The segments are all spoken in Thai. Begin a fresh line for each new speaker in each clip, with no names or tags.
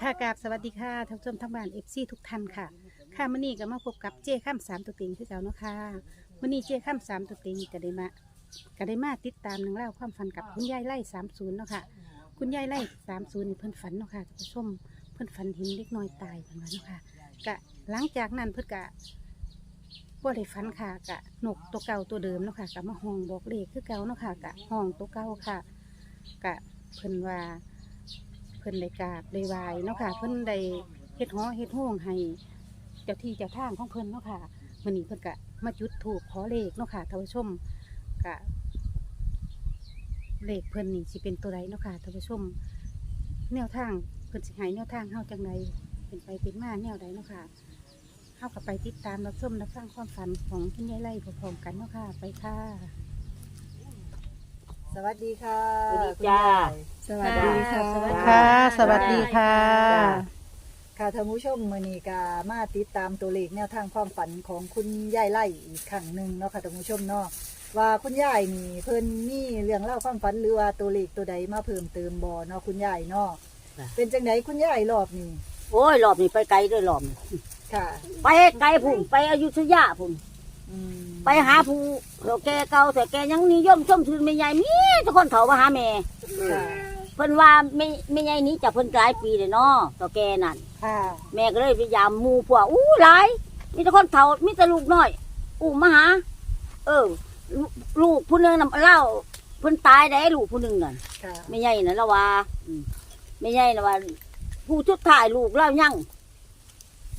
ค่ะกราบสวัสดีค่ะท่านผู้ชมทั้งบ้านเอฟซีทุกท่านค่ะ ค่ะมื่อนี้ก็มาพบกับเจ้ข้ามสามตัวเต็งคือเก่าเนาะค่ะมื่อนี้เจ้ข้ามสามตัวเต็งก็ได้มาก็ได้มาติดตามหนังเล่าความฝันกับคุณยายไล่สามศูนย์เนาะค่ะ คุณยายไล่สามศูนย์เพิ่อนฝันเนาะค่ะท่านผู้ชมเพิ่อนฝันเห็นเล็กน้อยตายเพิ่นว่าเนาะค่ะกะหลังจากนั้นเพิ่นกะบ่ได้ฝันค่ะกะนกตัวเก่าตัวเดิมเนาะค่ะกะมาห้องบอกเลขคือเก่าเนาะค่ะกะห้องตัวเก่าค่ะกะเพิ่นว่า เพิ่นได้กราบได้ไหวายเนาะค่ะ เพิ่นได้เฮ็ดหอเฮ็ดห้องให้เจ้าที่เจ้าทางของเพิ่นเนาะค่ะมื้อนี้เพิ่นก็มาจุดถูกขอเลขเนาะค่ะท่านผู้ชมกะเลขเพิ่นนี่สิเป็นตัวใดเนาะค่ะท่านผู้ชม แนวทางเพิ่นสิให้แนวทางเฮาจังไดเป็นไปเป็นมาแนวใดเนาะค่ะเฮาก็ไปติดตามรับชมรับฟังความฝันของคุณยายไล่พร้อมๆกันเนาะค่ะไปค่ะ
สวัสดีค่ะ
สวัสดี
คุณ
จ้า
ยายสวัสดีค่ะ
สวัสดี ค่ะ สวัสดีค่ะ
ค่ะท่านผู้ชมมือนีกามาติดตามตัวเลขแนวทางความฝันของคุณยายไล่อีกครั้งหนึ่งเนาะค่ะท่านผู้ชมเนาะว่าคุณยายนี่เพิ่นมีเรื่องเล่าความฝันหรือว่าตัวเลขตัวใดมาเพิ่มเติมบ่เนาะคุณยายเนาะ
ค่ะ
เป็นจังไดคุณยายรอบนี้
โอ้ยรอบนี้ไปไกลด้วยรอบนี้
ค่ะ
ไปไกลพุ่นไปอยุธยาพุ่น
อืม
ไปหาผู้เฒ่าแก่เก่าแต่แกยังนิยมชมชื่นไม่ใหญ่มีทุกคนเฒ่ามาหาแม่
ค่ะ
เพิ่นว่าไม่ไม่ใหญ่นี้จากเพิ่นหลายปีเลยเนาะเฒ่าแก่นั่น
ค่ะ
แม่ก็เลยพยายามหมู่พวกอู้หลายมีแต่คนเฒ่ามีแต่ลูกน้อยอู้มาหา เออลูกลูกผู้หนึงน่ะเล่าเพิ่นตายได้ลูกผู้หนึงนั่น
ค่ะ
ไม่ใหญ่นะละว่าอืมไม่ใหญ่นะว่า ผู้ชุดถ่ายลูกเล่ายัง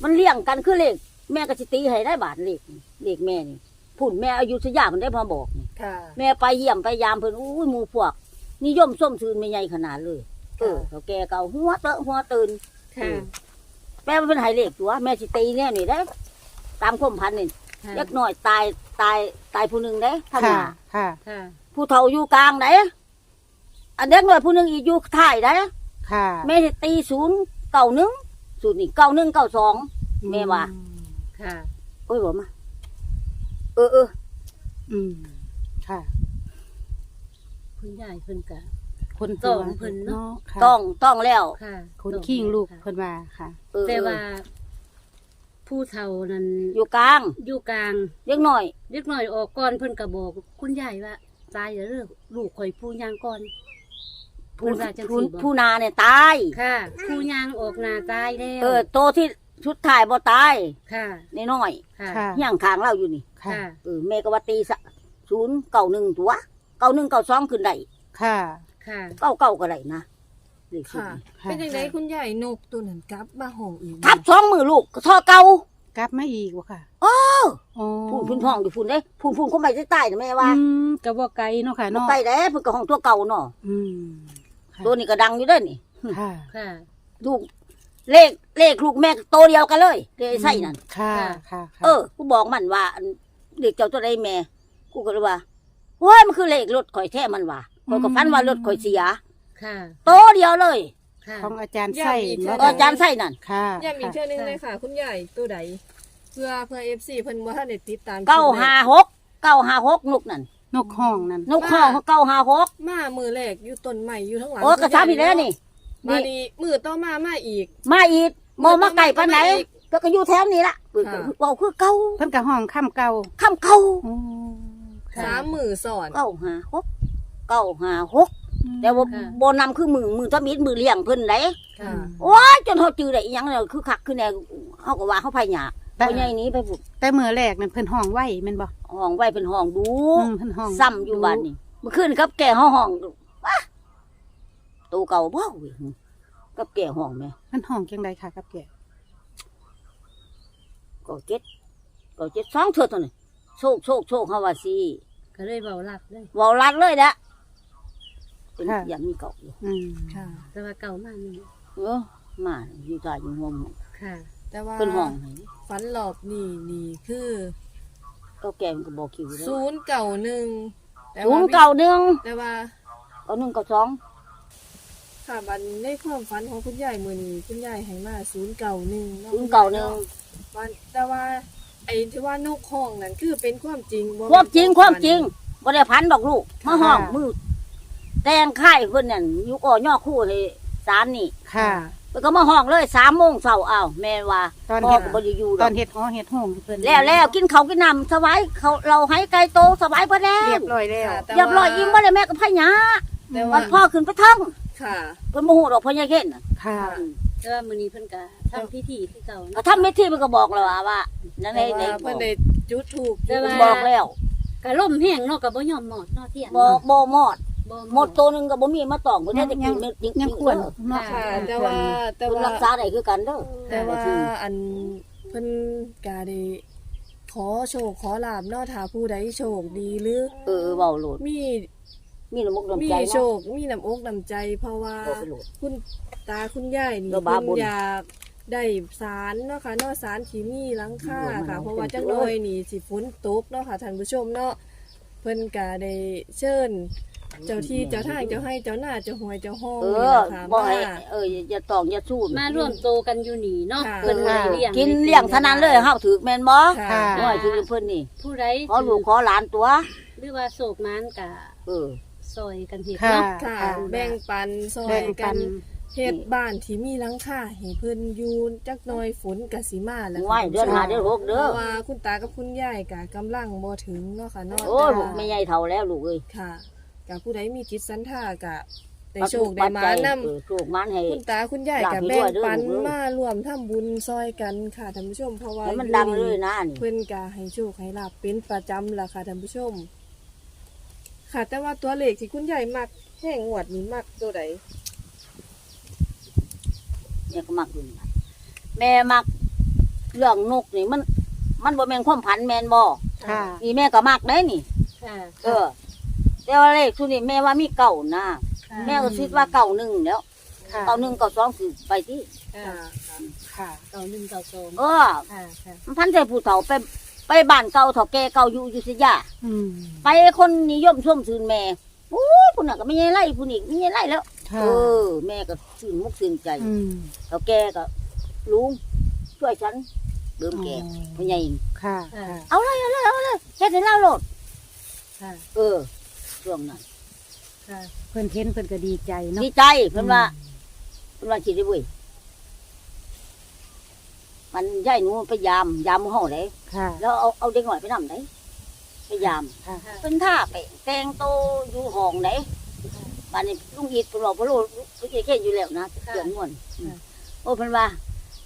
มันเลี้ยงกันคือเลขแม่ก็สิตีให้ได้บาทเลขเลขแม่นี่ พุ่นแม่อายุสยามมันได้พอบอกนี่
ค่ะ
แม่ไปเยี่ยมไปยามเพิ่นอู้ยหมู่พวก นิยมส้มทืนไม่ใหญ่ขนาดเลยเออเขาแก่เก่าหัวเตอะหัวตื่น
ค่ะ
แม่มันเป็นไฮเลขตัวแม่สิตีแน่นี่ได้ ตามความพันนี่เล็กน้อยตายตายตายผู้หนึ่งได้ทำ
ค่ะ
นา
ค่ะ ค่ะ
ผู้เฒ่าอยู่กลางได้อันเด็กน้อยผู้หนึ่งอีกอยู่ท้ายได้
ค่ะ
แม่จะตีศูนย์เก่าหนึ่งศูนย์นี่เก่าหนึ่งเก่าสองแม่ว่า
ค่ะ
โอ้ยบอกมา เออเออ
อืม ค่ะ
คุณยายเพิ่นกะ
คน
ต้องเพิ่นเนาะ
ค่ะ
ต้องต้องแล้ว
ค่ะ
คนขี้งลูก
ค่ะ
เพิ่นว่าค่ะ
เออ
แต่ว่า ผู้เฒ่านั้น
อยู่กลาง
อยู่กลาง
เล็กน้อย
เล็กน้อยออกก่อนเพิ่นก็บอก คุณยายว่าตายอย่าเลิกลูกข่อยผู้ยางก่อน
ผู้
เพิ่นว่าจัง
ผู้
ซี่บ่
ผู้นาเนี่ยตาย
ค่ะ ผู้ยางออกหน้าตายแล้ว
เออโตที่ ชุดถ่ายบ่ตาย
ค่ะ
น้อย
ค่ะ
ค่ะ
ๆย่างขางเราอยู่นี่
ค่ะ
ค่ะ
เออแม่ก็ว่าตีสะศูนย์เก่าหนึ่งตัวเก่าหนึ่งเก่าสองขึ้นได้
ค่ะ
ค่ะ
เก่าเก่าก็ได้นะเลขชุด
ค่ะ
นี้
ค่ะ
เป็นยังไงคุณยายนกตัวนั้นกลับมาห้องอีก
ทับสองมือลูกก็เท่อเก่าก
ลับมาอีกวะค่ะ
โอ้
อ๋อ
พูนพูนห้องอยู่พูนเด้พูนพูนก็ไม่ได้ใต้นะแม่ว่า
อืมก็บ่ไกลเนาะค่ะ
บ่
เนาะ
ใต้แล้วเพิ่นก็ห้องตัวเก่าเนาะ
อืมค่ะ
ตัวนี้ก็ดังอยู่เด้อนี่
ค่ะ
ค่ะ
ลูก เลขเลขลูกแม่โตวเดียวกันเลยเลขไส้นั่น
ค่ะ
ค่ะ
ค่ะ ค่ะ
เออ กูบอกมันว่าอันเด็กเจ้าตัวใดแม่ กูก็เลยว่าโอ้ยมันคือเลขรถข่อยแท้มันว่าข่อยก็ฟันว่ารถข่อยเสีย
ค่ะ
โตเดียวเลย
ค่ะ
ของอาจารย์ไส้
เอ
เนาะ
ออาจารย์ไส้นั่น
ค่ะ
ย้ำอีก
ค่ะ
เชื่อนึงเลยค่ะ คุณยายตัวใดเพื่อเพื่อเอฟซีเพิ่นว่าท่านได้ติดตาม
เก้าห้าหก เก้าห้าหกนุกนั่น
นกห้องนั่น
นกห้องเก้าห้าหก
มามือแรกอยู่ต้นใหม่อยู่ทั้งหลัง
โอ้กระชับอีกแล้วนี่
มา
นี่
ดีมือต่อมามาอีก
มาอีกมองมาไก่ปานไหน
มาอีก
ก็ก็อยู่แถวนี้ละเออ
ค่ะ
เว้าคือเก่า
เพิ่นกับห้องค่ำเก่า
คำเก่า
โอ้ค่ะ
สามมือสอน
เก้าห้าหกเก้าห้าหกแต่ว่า
ค่ะ
โบนำคือมือมือทมิดมือเลี้ยงเพิ่นได้
ค่ะ
โอ้ยจนเขาจือได้อีหยังเนี่ยคือคักคือแนวเขาก็ว่าเขาพายหยา
แต่
เขาใหญ่หนี้ไปฝึก
แต่มื้อแรกนั่นเพิ่นห้องไว้แม่นบ่
ห้องไว้เป็นห้องดู
อืมเพิ่นห้อง
ซ้ำอยู่บ้านนี่เมื่อคืนกับแก่ห้องห้องว้า ตัวเก่าบ่เว้ยกับแก่ห้องแม่
เพิ่นห้องจังไดค่ะกับแก
ก็เจ็ดก็เจ็ดสองเท่าตัวนี่โชคโชคโชคเขาว่าสิ
ก็เลยเบาหลักเลย
เว้าลัดเลยนะเป็นอย่างนี้เก่าอยู่
อืม
ค่ะ
แต่ว่าเก่ามากนี่
เออมาอยู่ตายอยู่ห้อง
ค่ะ
แต่ว่า
เป็นห้องให้
ฝันหลอบนี่นี่คือ
ก็แก่มันก็บอกคิวเลย
ศูนย์เก่าหนึ่งแต่
ศู
ว่าน
ย์เก่าหนึ่ง
แต่ว่า
เก่าหนึ่งเก่าสอง
ค่ะวันในความฝันของคุณยายมือนี้คุณยายให้มาศูนย์เก่าหนึ่งะ
ศูนย์เก่าหนึ่ง
วันแต่ว่า ไอ้ที่ว่านกห้องนั่นคือเป็นความจริงบ่
ความจริง
เป็น
ความจริงบ่ได้พันดอกลูกมา
ค่ะ
ห้องมือแต่งค่ายเพิ่นนั่นอยู่ก่อย่อคู่ให้สารนี่
ค่ะ
เพิ่นก็มาห้องเลย3โมงเช้าอ้าวแม่ว่า
ตอน
พ่อ
เฮ็ด
ก็บ่ได้อยู่
ต
ด
อ
อนก
เฮ็ดหอเฮ็ดห้องเพิ่น
แล้วแล้วกินข้าวกินน้ำสบายเขาเราให้ไก่โตสบายบ่แล้ว
เรียบร้อยแล้ว
ค่ะแต่
เรียบร้อย
ว่า
ยิ้มบ่ได้แม่ก็พะยา
แต่
วั
ว่าน
พ่อขึ้นไปทั้ง
ค่ะ
เพิ่นบ่ฮู้ดอกพ่อใหญ่เข็นน่ะ
ค่ะ
แต่ว่ามื้อนี้เพิ่นก็ทำพิธีคือเก่า
ก็
เนาะ
ทำเม็ดที่มันก็บอกแล้วว่าว่านั่น
แต่
ไอ้
ว่า
ไอ้
เพิ่นได้จุดถูก
แต่ว่า
บอกแล้ว
ก็ล่มแห้งเนาะก็บ่ยอมหมอดเนาะเที่ยง
บ่บ่หมอด
บ่
หมดตัวหนึงก็บ่มีมาตองเพิ่นได้แต่กินเม็ดจริง
ยัง
ๆ
ควร
เด้อ
เนาะ
ค่ะ แต่ว่าแต่
เพิ่น
ว่า
รักษาได้คือกันเด้อ
แต่ว่าอันเพิ่นกาได้ขอโชคขอลาบเนาะถ้าผู้ใดโชคดีหรือ
เออเว้าโลด
มี
มีน้ำมุกน้ำ
มี
ใจ
โช
เนาะ
ค มีน้ำอกน้ำใจ เพราะว่า
บอกไปโลด
คุณตาคุณยายนี่
เราบาปบุ
เพิ่
ญ
นอยากได้สารเนาะค่ะเนาะสารที่มีหลังคา
เออมัน
ค่ะ
เอา
เพราะว่า
เป็น
จัก
ตัว
หน่อยนี่สิฝนตกเนาะค่ะท่านผู้ชมเนาะเพิ่นก็ได้เชิญ เจ้าที่เจ้าทางเจ้าให้เจ้าหน้าเจ้าหวยเจ้าห้อง
เอ
นี่
อ
ล่ะค่ะ
บ่ให้
มา
เอออย่าตองอย่าสู้
มาร่วมโตกันอยู่นี่เนาะ
ค่ะ
เพิ่นให้เลี้ยง
กินเลี้ยงเท่านั้นเลยเฮาถือแม่นบ่
ค่ะ
น้อยถือเพิ่นนี่
ผู้ใด
ขอลูกขอหลานตัว
หรือว่าโศกมานก็
เออ
ซอยกันเฮ็ด
ค่ะ
เนาะ
ค่ะ
ค่ะ
แบ่งปันซอ
แบ่
ย
ง
กั
ปั
น
น
เฮ็ดบ้านที่มีหลังคาให้เพิ่นอยู่จักหน่อยฝนก็สิมาแล้ว
ไหวเดือนหาเดือนหก
เพ
เด้อ
ราะว่าคุณตากับคุณยายก็กำลังบ่ถึงเนาะค่ะเนาะ
โอ้ย
แต่
ลูกไม่ใหญ่เท่าแล้วลูกเอ้ย
ค่ะกับผู้ใดมีจิตศรัทธาก็ได้
ปัจ
โช
จุ
ค
บั
ได้
น
มา
ใจ
นํ
เออโชคมันให้
คุณตาคุณยาย
หลับ
ก็
ไป
แบ่ง
ด้วยเด้อ
ปัน
ลูกเอ้ย
มารวมทำบุญซอยกันค่ะท่านผู้ชมเพราะว่า
แล้วมัน
อยู่
ดังเลยนะนี่
เพิ่นก็ให้โชคให้ลาบเป็นประจำล่ะค่ะท่านผู้ชม ค่ะ แต่ว่าตัวเลขที่คุณยายมักแห้งงวดนี้มักตัวใด
เนี่ยก็มักอยู่นี่แม่มักเรื่องนกนี่มัน มันบ่แม่นความผันแม่นบ่
ค่ะ
นี่แม่ก็มักได้นี่
ค่ะ
เออ แต่ว่าเลขทุนี่แม่ว่ามีเก่านะ
ค่ะ
แม่ก็คิดว่าเก่าหนึ่งแล้ว
ค่ะ
เก่าหนึ่งเก่าสองคือไปที่
ค่ะ
ค่ะ
ค่ะ
เก่าหนึ่งเก่าสอง
เออ
ค่ะ ค่ะ
มันพันใจผู้เฒ่าไป ไปบ้านเก่าเฒ่าแก่เก่าอยู่อยู่สิยา
อืม
ไปคนนิยมชมชื่นแม่โอ้ยผู้นั้นก็ไม่ใช่ไล่ผู้นี้ไม่ใช่ไล่แล้ว
ค่ะ
เออ แม่ก็ชื่นมุกชื่นใจ
อืม
เฒ่าแก่ก็ลุงช่วยฉันเดิมแก่ผู้ใหญ่
ค่ะ
ค่ะ
ค่ะ
เอาเลยเอาเลยเอาเลยเฮ็ดให้เราโลด
ค่ะ
เออช่วงนั้น
ค่ะ
เพิ่นเห็นเพิ่นก็ดีใจเนาะ
ดีใจเพิ่นว่าเพิ่นว่าคิดได้เว้ยมันยายหนูพยายามยามห้องเลย
ค่ะ
แล้วเอาเอาเด็กหน่อยไปนำไหนพยายาม
ค่ะ
เป็นท่าไปแต่งโตวอยู่ห้องไหนบ้านนี้ลุงอีดเป็นบอกพะโลลุงอีดเข่นอยู่แล้วนะเรื่องนวลอืมโอ้เพิ่นว่า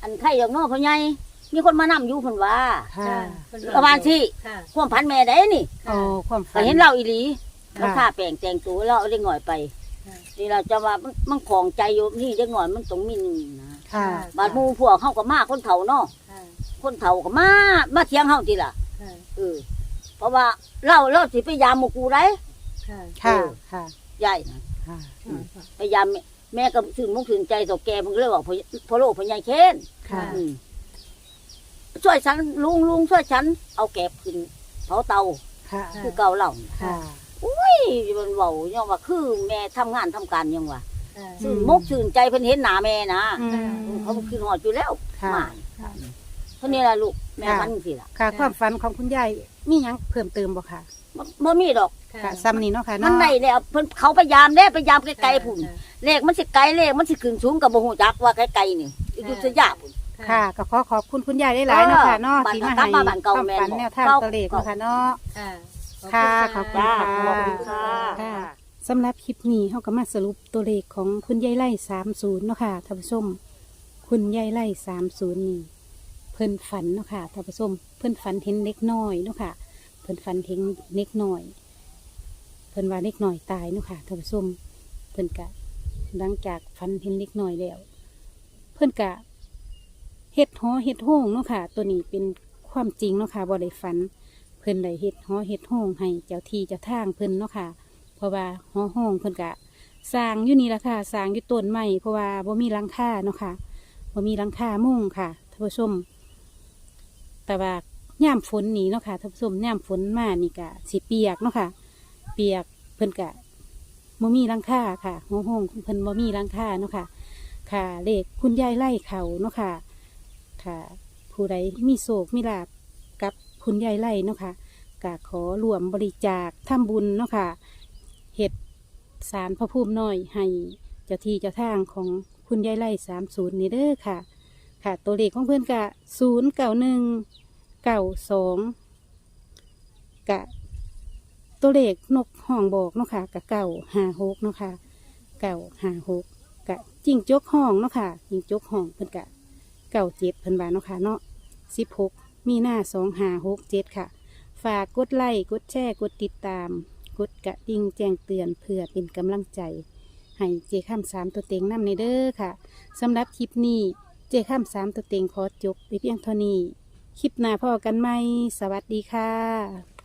อันไข่ดอกน้อพ่อใหญ่มีคนมานำอยู่เพิ่นว่า
ค่ะ
ประมาณที่
ค่ะ
ความพันแม่ได้นี่
โอ้ความฝั
ก็
น
เห็นเราอีหลี
ค่ะ
แล้วท่าแปลงแต่งตัวแล้วเอาเด็กหน่อยไป
ค่ะ
นี่เราจะว่ามันมันของใจอยู่นี่เด็กหน่อยมันต้องมีหนึ่งนะ
ค่ะ
บาดหมูพวกเขาก็มาคนเฒ่าเนาะ
ค่ะ
คนเฒ่าก็มา มาเถียงเฮาทีล่ะ
ค่ะ
เออเพราะว่าเราเราสิพยายามหมู่กูได้
ค่ะ
ค่ะ ค่ะ
ใหญ่นะ
ค่ะ
ค่ะ
พยายามแม่แม่ก็ถึงมุกถึงใจต่อแกมันก็เลยบอกพอพอโลกพอใหญ่เค้น
ค่ะ
อืมช่วยฉันลุงลุงช่วยฉัน เอาแกบขึ้นเผาเตา
ค่ะ
คือเก่าเหล่า
ค่ะ
นี่มันเว้ายังว่าคือแม่ทำงานทำการยังว่า
ค่ะ
ชื่นมุกชื่นใจเพิ่นเห็นหน้าแม่นะ
อืม
เขาคือหอดอยู่แล้ว
ค่ะ
มา
ค่ะ
เท่านี้ล่ะลูกแม่
ค่ะ
มันสิล่ะ
ค่ะ ความฝันของคุณยายมีหยังเพิ่มเติมบ่ค่ะ
บ่บ่มีดอก
ค่ะซ้ำนี่เนาะค่ะ
มั
เนาะ
นได้แล้วเพิ่นเขาพยายามเด้พยายามไกลๆพุ่นเลขมันสิไกลเลขมันสิขึ้นสูงกับบ่ฮู้จักว่าไกลๆนี่อยู่สยามพุ่น
ค่ะก็ขอขอบคุณคุณยายได้หลายๆเนาะค่ะเนาะ
บ้าน
ที่มา
กลั
ให้
บมาบ้านเก่า
ความ
แม่น
ฝัน
บ่
แนวทาง
เก่า
ตัวเลขเนาะค่ะเนาะ
ค่ะ
ค่ะขอบคุณ
จ้า
ค่ะ
ขอบคุณค่ะ
ค่ะสำหรับคลิปนี้เขาก็มาสรุปตัวเลขของคุณยายไล่สามศูนย์เนาะค่ะท่านผู้ชม คุณยายไล่สามศูนย์นี่ เพิ่นฝันเนาะค่ะท่านผู้ชมเพิ่นฝันเห็นเล็กน้อยเนาะค่ะ เพิ่นฝันเห็นเล็กน้อย เพิ่นว่าเล็กน้อยตายเนาะค่ะท่านผู้ชมเพิ่นกะหลังจากฝันเห็นเล็กน้อยแล้ว เพิ่นกะเฮ็ดห้อเฮ็ดห้องเนาะค่ะ ตัวนี้เป็นความจริงเนาะค่ะบ่ได้ฝัน เพิ่นได้เฮ็ดห้อเฮ็ดห้องให้เจ้าที่เจ้าทางเพิ่นเนาะค่ะ เพราะว่าห้อห้องเพิ่นกะสร้างอยู่นี่ละค่ะสร้างอยู่ต้นไม้เพราะว่าบ่มีหลังคาเนาะค่ะบ่มีหลังคามุ่งค่ะท่านผู้ชม แต่ว่าย่ามฝนนี่เนาะค่ะท่านผู้ชมย่ามฝนมานี่กะสิเปียกเนาะค่ะ เปียกเพิ่นกะบ่มีหลังค่าค่ะห้องของเพิ่นบ่มีหลังค่าเนาะค่ะ ค่ะเลขคุณยายไล่เขาเนาะค่ะ ค่ะ ผู้ใดมีโศกมีลาบกับคุณยายไล่เนาะค่ะกะขอรวมบริจาคทำบุญเนาะค่ะเห็ดสารพระภูมิน้อยให้เจ้าที่เจ้าทางของคุณยายไล่สามศูนย์นี่เด้อค่ะ ค่ะ ตัวเลขของเพื่อนกะศูนย์เก้าหนึ่งเก้าสองกะตัวเลขนกห้องบอกเนาะค่ะกะเก้าห้าหกเนาะค่ะเก้าห้าหกกะจิ้งจกห้องเนาะค่ะจิ้งจกห้องเพิ่นกะเก้าเจ็ดเพิ่นบาเนาะค่ะเนาะสิบหกมีหน้าสองห้าหกเจ็ดค่ะ ฝากกดไลค์กดแชร์กดติดตาม กดกระดิ่งแจ้งเตือนเพื่อเป็นกำลังใจ ให้เจข้ามสามตัวเต็งนำในเด้อค่ะสำหรับคลิปนี้ เจข้ามสามตัวเต็งขอจบไปเพียงเท่านี้ คลิปหน้าพ่อกันไหม สวัสดีค่ะ